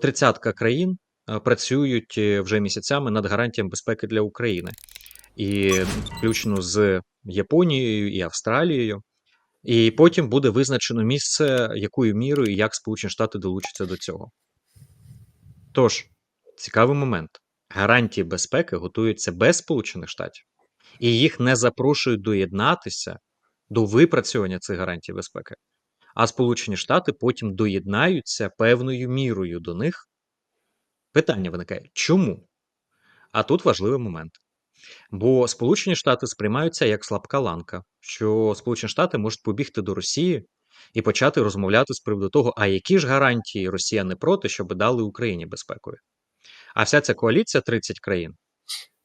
Тридцятка країн е, працюють е, вже місяцями над гарантіями безпеки для України, і включно з Японією і Австралією. І потім буде визначено місце, якою мірою і як Сполучені Штати долучаться до цього. Тож, цікавий момент: гарантії безпеки готуються без Сполучених Штатів, і їх не запрошують доєднатися до випрацювання цих гарантій безпеки. А Сполучені Штати потім доєднаються певною мірою до них. Питання виникає: чому? А тут важливий момент. Бо Сполучені Штати сприймаються як слабка ланка, що Сполучені Штати можуть побігти до Росії і почати розмовляти з приводу того, а які ж гарантії Росія не проти, щоб дали Україні безпекою. А вся ця коаліція 30 країн.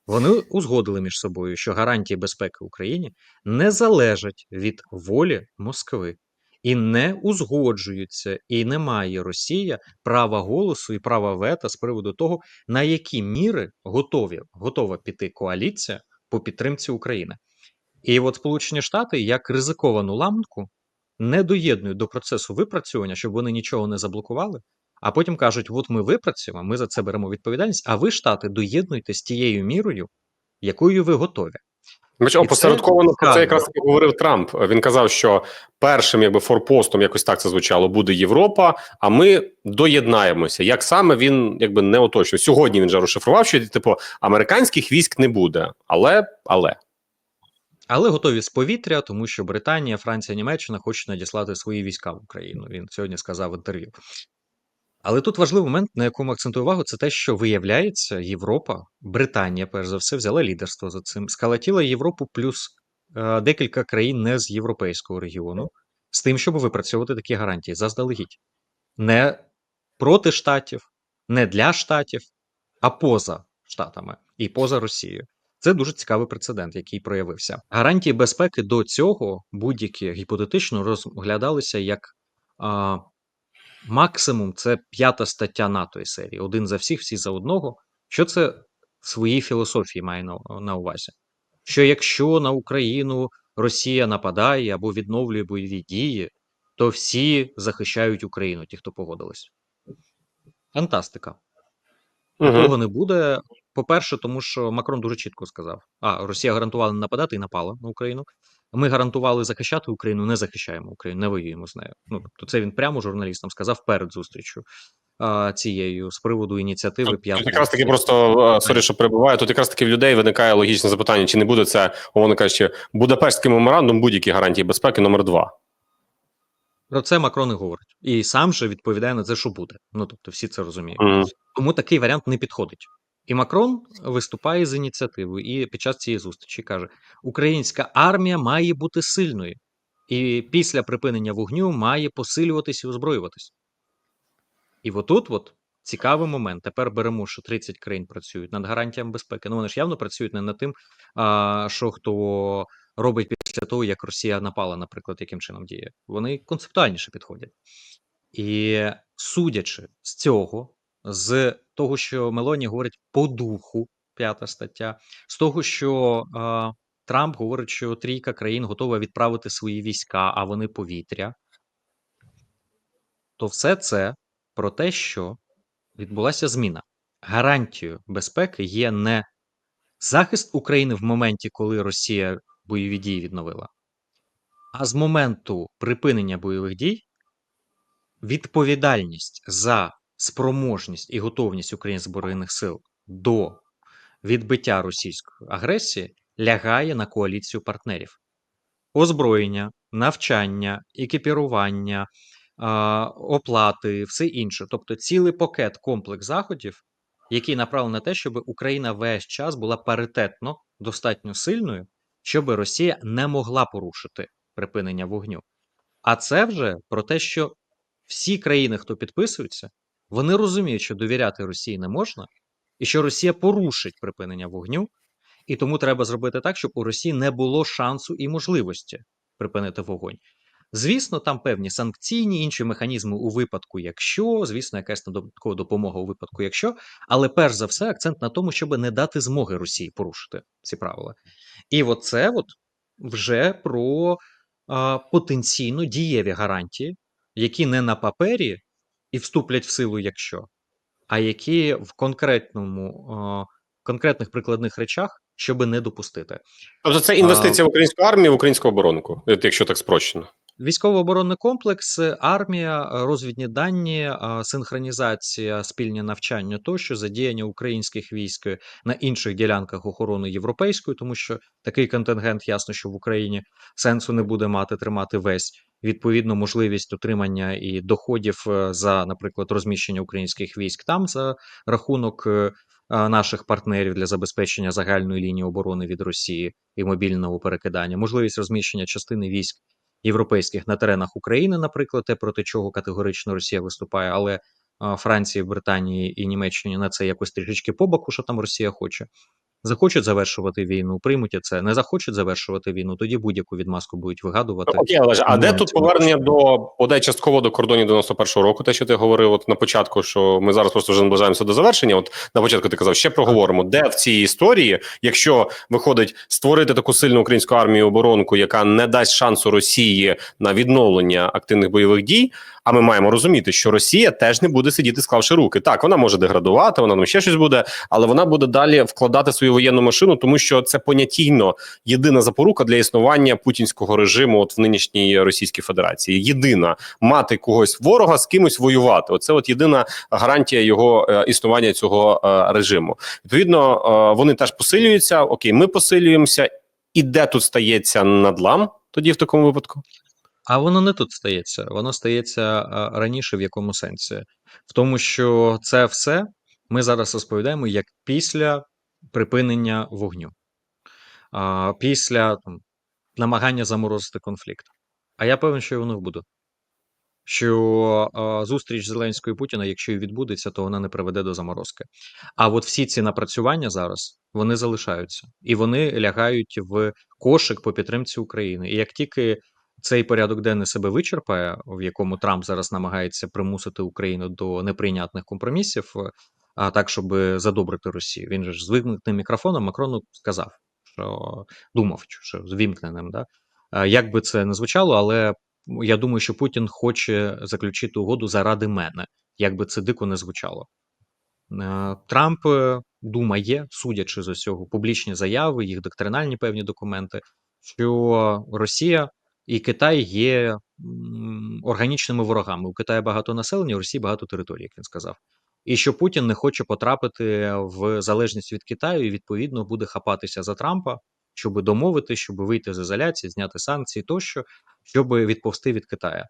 Вони узгодили між собою, що гарантії безпеки Україні не залежать від волі Москви і не узгоджуються, і не має Росія права голосу і права вето з приводу того, на які міри готові готова піти коаліція по підтримці України. І от Сполучені Штати як ризиковану ламку не доєднують до процесу випрацювання, щоб вони нічого не заблокували. А потім кажуть: от ми випрацюємо, ми за це беремо відповідальність. А ви, штати, доєднуйтесь тією мірою, якою ви готові. Бач, опосередковано про це якраз таки говорив Трамп. Він казав, що першим якби форпостом, якось так це звучало, буде Європа. А ми доєднаємося. Як саме він якби не уточнив. Сьогодні він же розшифрував, що типу американських військ не буде, але але Але готові з повітря, тому що Британія, Франція, Німеччина хочуть надіслати свої війська в Україну. Він сьогодні сказав в інтерв'ю. Але тут важливий момент, на якому акцентую увагу, це те, що виявляється, Європа, Британія, перш за все, взяла лідерство за цим, скалатіла Європу плюс е, декілька країн не з європейського регіону, з тим, щоб випрацьовувати такі гарантії заздалегідь. Не проти штатів, не для штатів, а поза штатами і поза Росією. Це дуже цікавий прецедент, який проявився. Гарантії безпеки до цього будь-які гіпотетично розглядалися як максимум це п'ята стаття НАТО і серії. Один за всіх, всі за одного. Що це в своїй філософії має на, на увазі? Що якщо на Україну Росія нападає або відновлює бойові дії, то всі захищають Україну, ті, хто погодились. Фантастика. Угу. не буде. По-перше, тому що Макрон дуже чітко сказав: а Росія гарантувала не нападати і напала на Україну. Ми гарантували захищати Україну, не захищаємо Україну, не воюємо з нею. Ну тобто, це він прямо журналістам сказав перед зустрічю цією з приводу ініціативи Тут п'ятої. якраз таки просто е, сорі, що перебуваю. Тут якраз таки в людей виникає логічне запитання: чи не буде це, умовно кажучи, Будапештський меморандум будь-які гарантії безпеки номер два. Про це Макрон і говорить. І сам же відповідає на це, що буде. Ну тобто, всі це розуміють. Мгм. Тому такий варіант не підходить. І Макрон виступає з ініціативою і під час цієї зустрічі каже: Українська армія має бути сильною, і після припинення вогню має посилюватись і озброюватись. І отут от цікавий момент. Тепер беремо, що 30 країн працюють над гарантіями безпеки. Ну вони ж явно працюють не над тим, що хто робить після того, як Росія напала, наприклад, яким чином діє. Вони концептуальніше підходять. І судячи з цього, з того, що Мелоні говорить по духу, п'ята стаття, з того, що е, Трамп говорить, що трійка країн готова відправити свої війська, а вони повітря, то все це про те, що відбулася зміна. Гарантією безпеки є не захист України в моменті, коли Росія бойові дії відновила, а з моменту припинення бойових дій відповідальність за спроможність і готовність українських збройних сил до відбиття російської агресії лягає на коаліцію партнерів. Озброєння, навчання, екіпірування, оплати, все інше. Тобто цілий пакет комплекс заходів, який направлений на те, щоб Україна весь час була паритетно достатньо сильною, щоб Росія не могла порушити припинення вогню. А це вже про те, що всі країни, хто підписуються, вони розуміють, що довіряти Росії не можна, і що Росія порушить припинення вогню, і тому треба зробити так, щоб у Росії не було шансу і можливості припинити вогонь. Звісно, там певні санкційні інші механізми у випадку, якщо, звісно, якась додаткова допомога у випадку, якщо, але перш за все акцент на тому, щоб не дати змоги Росії порушити ці правила. І оце от вже про а, потенційно дієві гарантії, які не на папері і вступлять в силу, якщо, а які в конкретному, конкретних прикладних речах, щоби не допустити. Тобто це інвестиція в українську армію, в українську оборонку, якщо так спрощено. Військово-оборонний комплекс, армія, розвідні дані, синхронізація, спільні навчання тощо, задіяння українських військ на інших ділянках охорони європейської, тому що такий контингент, ясно, що в Україні сенсу не буде мати тримати весь. Відповідно, можливість отримання і доходів е, за, наприклад, розміщення українських військ там за рахунок е, наших партнерів для забезпечення загальної лінії оборони від Росії і мобільного перекидання, можливість розміщення частини військ європейських на теренах України, наприклад, те, проти чого категорично Росія виступає, але Франції, Британії і Німеччині на це якось трішечки по боку, що там Росія хоче. Захочуть завершувати війну, приймуть це. Не захочуть завершувати війну, тоді будь-яку відмазку будуть вигадувати. Окей, Олеже, а де тут повернення до бодай частково до кордонів 91-го року? Те, що ти говорив от на початку, що ми зараз просто вже наближаємося до завершення. От на початку ти казав, ще проговоримо, де в цій історії, якщо виходить створити таку сильну українську армію оборонку, яка не дасть шансу Росії на відновлення активних бойових дій. А ми маємо розуміти, що Росія теж не буде сидіти, склавши руки. Так, вона може деградувати, вона там ще щось буде, але вона буде далі вкладати свою воєнну машину, тому що це понятійно єдина запорука для існування путінського режиму от в нинішній Російській Федерації. Єдина мати когось ворога з кимось воювати. Оце от єдина гарантія його е, існування цього е, режиму. Відповідно, е, вони теж посилюються. Окей, ми посилюємося. І де тут стається надлам тоді в такому випадку? А воно не тут стається, воно стається раніше в якому сенсі? В тому, що це все ми зараз розповідаємо як після припинення вогню, після там, намагання заморозити конфлікт. А я певен, що воно буде. Що а, зустріч Зеленського і Путіна, якщо і відбудеться, то вона не приведе до заморозки. А от всі ці напрацювання зараз вони залишаються і вони лягають в кошик по підтримці України. І як тільки цей порядок денний себе вичерпає, в якому Трамп зараз намагається примусити Україну до неприйнятних компромісів, е, а так, щоб задобрити Росію. Він же ж з вимкнутим мікрофоном Макрону сказав, що думав, що з вімкненим. Да? Е, Як би це не звучало, але я думаю, що Путін хоче заключити угоду заради мене, як би це дико не звучало. Е, Трамп думає, судячи з усього, публічні заяви, їх доктринальні певні документи, що Росія і Китай є органічними ворогами. У Китаї багато населення, у Росії багато територій, як він сказав. І що Путін не хоче потрапити в залежність від Китаю, і відповідно буде хапатися за Трампа, щоб домовити, щоб вийти з ізоляції, зняти санкції тощо, щоб відповсти від Китаю.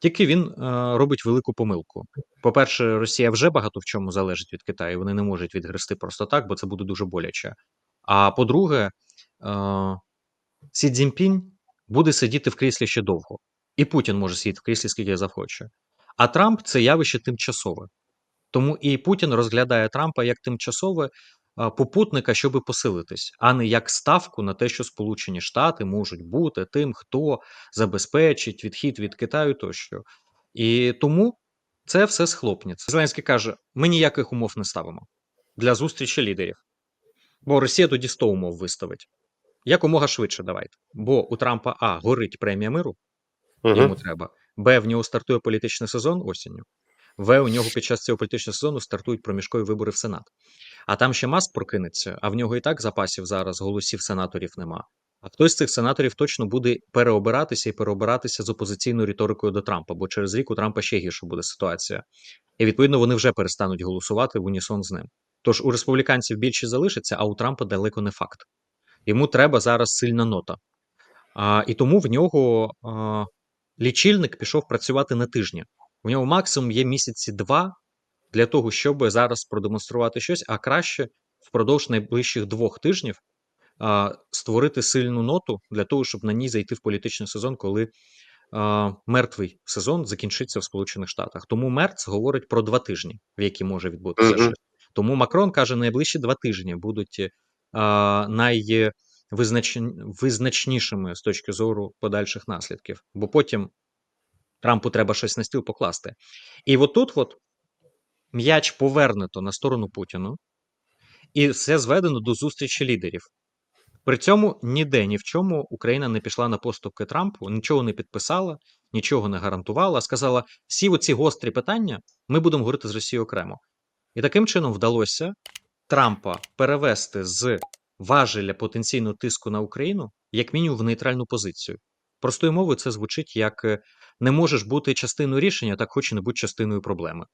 Тільки він е, робить велику помилку. По-перше, Росія вже багато в чому залежить від Китаю, вони не можуть відгрести просто так, бо це буде дуже боляче. А по-друге, е, Сі Цзіньпінь буде сидіти в кріслі ще довго, і Путін може сидіти в кріслі скільки захоче. А Трамп це явище тимчасове. Тому і Путін розглядає Трампа як тимчасове попутника, щоби посилитись, а не як ставку на те, що Сполучені Штати можуть бути тим, хто забезпечить відхід від Китаю тощо. І тому це все схлопнеться. Зеленський каже: ми ніяких умов не ставимо для зустрічі лідерів. Бо Росія тоді 100 умов виставить. Якомога швидше давайте. Бо у Трампа А горить премія миру, йому Угу. треба. Б, в нього стартує політичний сезон осінню. В, у нього під час цього політичного сезону стартують проміжкові вибори в Сенат. А там ще Маск прокинеться, а в нього і так запасів зараз голосів сенаторів нема. А хтось з цих сенаторів точно буде переобиратися і переобиратися з опозиційною риторикою до Трампа, бо через рік у Трампа ще гірша буде ситуація. І відповідно вони вже перестануть голосувати в унісон з ним. Тож у республіканців більше залишиться, а у Трампа далеко не факт. Йому треба зараз сильна нота. А, і тому в нього а, лічильник пішов працювати на тижні. У нього максимум є місяці два для того, щоб зараз продемонструвати щось, а краще впродовж найближчих двох тижнів а, створити сильну ноту для того, щоб на ній зайти в політичний сезон, коли а, мертвий сезон закінчиться в Сполучених Штатах. Тому Мерц говорить про два тижні, в які може відбутися Мгм. щось. Тому Макрон каже, найближчі два тижні будуть найвизначнішими з точки зору подальших наслідків, бо потім Трампу треба щось на стіл покласти. І от тут от м'яч повернуто на сторону Путіну, і все зведено до зустрічі лідерів. При цьому ніде ні в чому Україна не пішла на поступки Трампу, нічого не підписала, нічого не гарантувала. Сказала: всі оці гострі питання ми будемо говорити з Росією окремо. І таким чином вдалося Трампа перевести з важеля потенційного тиску на Україну як мінімум в нейтральну позицію. Простою мовою це звучить як не можеш бути частиною рішення, так хоч і не будь частиною проблеми.